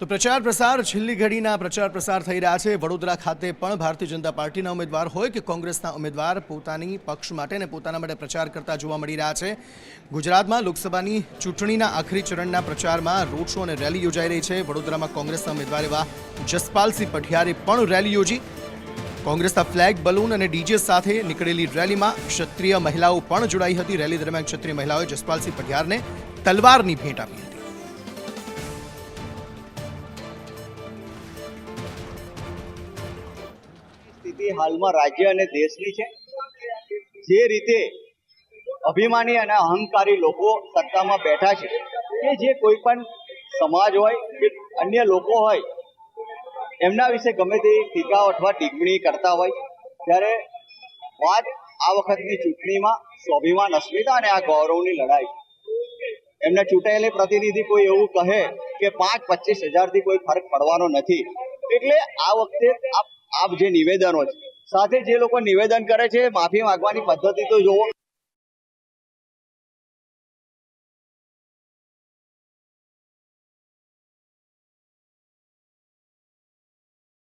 તો પ્રચાર પ્રસાર છેલ્લી ઘડીના પ્રચાર પ્રસાર થઈ રહ્યા છે. વડોદરા ખાતે પણ ભારતીય જનતા પાર્ટીના ઉમેદવાર હોય કે કોંગ્રેસના ઉમેદવાર પોતાની પક્ષ માટે અને પોતાના માટે પ્રચાર કરતા જોવા મળી રહ્યા છે. ગુજરાતમાં લોકસભાની ચૂંટણીના આખરી ચરણના પ્રચારમાં રોડ શો અને રેલી યોજાઈ રહી છે. વડોદરામાં કોંગ્રેસના ઉમેદવાર એવા જસપાલસિંહ પઢિયારે પણ રેલી યોજી. કોંગ્રેસના ફ્લેગ બલૂન અને ડીજે સાથે નીકળેલી રેલીમાં ક્ષત્રિય મહિલાઓ પણ જોડાઈ હતી. રેલી દરમિયાન ક્ષત્રિય મહિલાઓએ જસપાલસિંહ પઢિયારને તલવારની ભેટ આપી સ્થિતિ હાલમાં રાજ્ય અને દેશની છે. જે રીતે અભિમાની અને અહંકારી લોકો સત્તામાં બેઠા છે, કે જે કોઈ પણ સમાજ હોય, કે અન્ય લોકો હોય, એમના વિશે ગમે તે ટીકા અથવા ટિપ્પણી કરતા હોય, ત્યારે વાત આ વખતની ચૂંટણીમાં સ્વાભિમાન, અસ્મિતા અને આ ગૌરવની લડાઈ એમને ચૂંટાયેલી પ્રતિનિધિ કોઈ એવું કહે કે પાંચ પચીસ હજારથી કોઈ ફરક પડવાનો નથી. એટલે આ વખતે આપ આપ જે નિવેદનો છે, સાથે જે લોકો નિવેદન કરે છે, માફી માંગવાની પદ્ધતિ તો જુઓ.